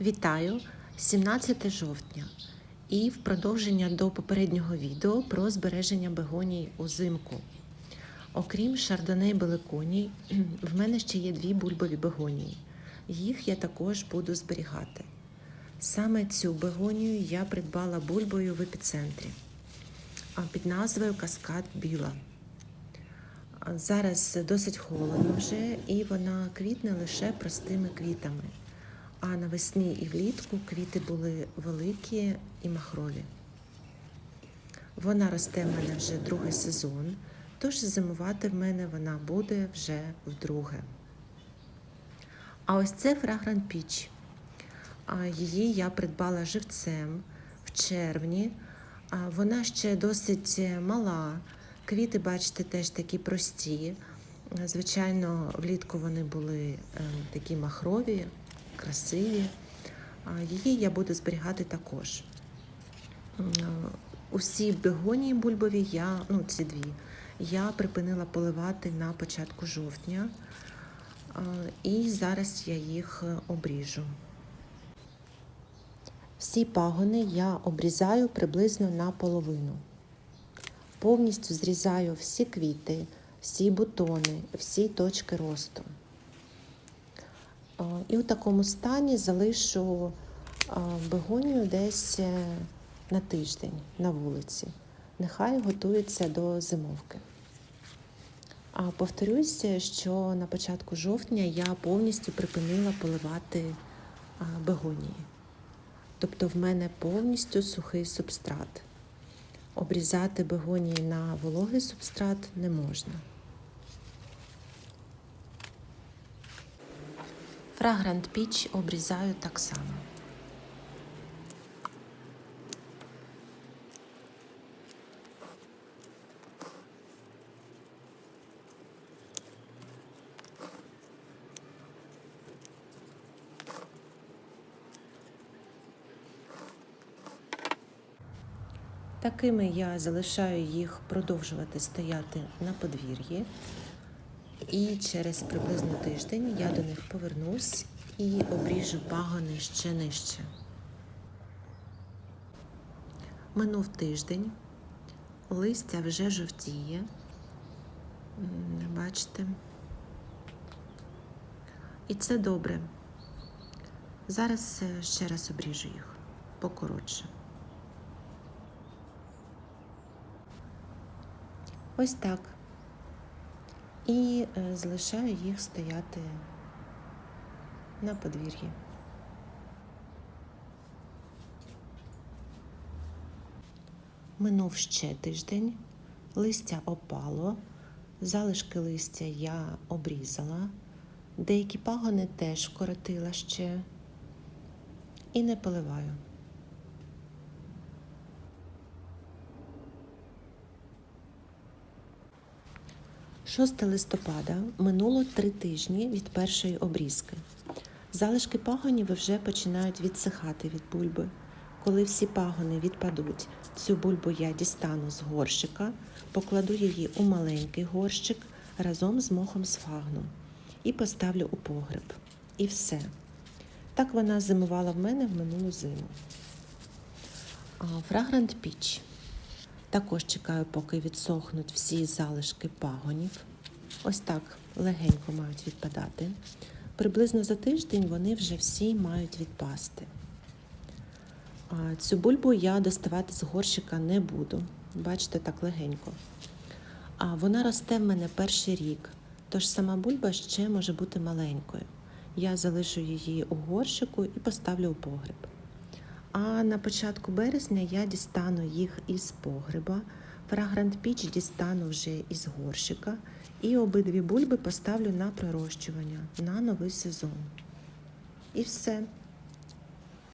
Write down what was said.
Вітаю! 17 жовтня. І в продовження до попереднього відео про збереження бегоній узимку. Окрім шардоне і беликоній, в мене ще є дві бульбові бегонії. Їх я також буду зберігати. Саме цю бегонію я придбала бульбою в епіцентрі під назвою Каскад Біла. Зараз досить холодно вже, і вона квітне лише простими квітами. А навесні і влітку квіти були великі і махрові. Вона росте в мене вже другий сезон, тож зимувати в мене вона буде вже вдруге. А ось це Peach. А Її я придбала живцем в червні. Вона ще досить мала. Квіти, бачите, теж такі прості. Звичайно, влітку вони були е, такі махрові, красиві. Її я буду зберігати також. Е, Усі бегонії бульбові, я, ну ці дві, я припинила поливати на початку жовтня. І зараз я їх е, обріжу. Всі пагони я обрізаю приблизно наполовину. Повністю зрізаю всі квіти, всі бутони, всі точки росту. А, І у такому стані залишу а, бегонію десь е, на тиждень на вулиці. Нехай готується до зимовки. А повторюся, що на початку жовтня я повністю припинила поливати бегонії. Тобто в мене повністю сухий субстрат. Обрізати бегонії на вологий субстрат не можна. Фрагрант піч обрізаю так само. Такими я залишаю їх продовжувати стояти на подвір'ї. І через приблизно тиждень я до них повернусь і обріжу пагони ще нижче. Минув тиждень, листя вже жовтіє. Бачите? І це добре. Зараз е, ще раз обріжу їх покоротше. Ось так. І е, залишаю їх стояти на подвір'ї. Минув ще тиждень, листя опало, залишки листя я обрізала, деякі пагони теж вкоротила ще і не поливаю. 6 листопада минуло три тижні від першої обрізки. Залишки пагонів вже починають відсихати від бульби. Коли всі пагони відпадуть, цю бульбу я дістану з горщика, покладу її у маленький горщик разом з мохом з фагном і поставлю у погреб. І все. Так вона зимувала в мене в минулу зиму. Фрагрант піч. Також чекаю, поки відсохнуть всі залишки пагонів. Ось так легенько мають відпадати. Приблизно за тиждень вони вже всі мають відпасти. Цю бульбу я доставати з горщика не буду. Бачите, так легенько. А вона росте в мене перший рік, тож сама бульба ще може бути маленькою. Я залишу її у горщику і поставлю у погреб. А на початку березня я дістану їх із погреба. Фрагрант піч дістану вже із горщика. І обидві бульби поставлю на пророщування на новий сезон. І все.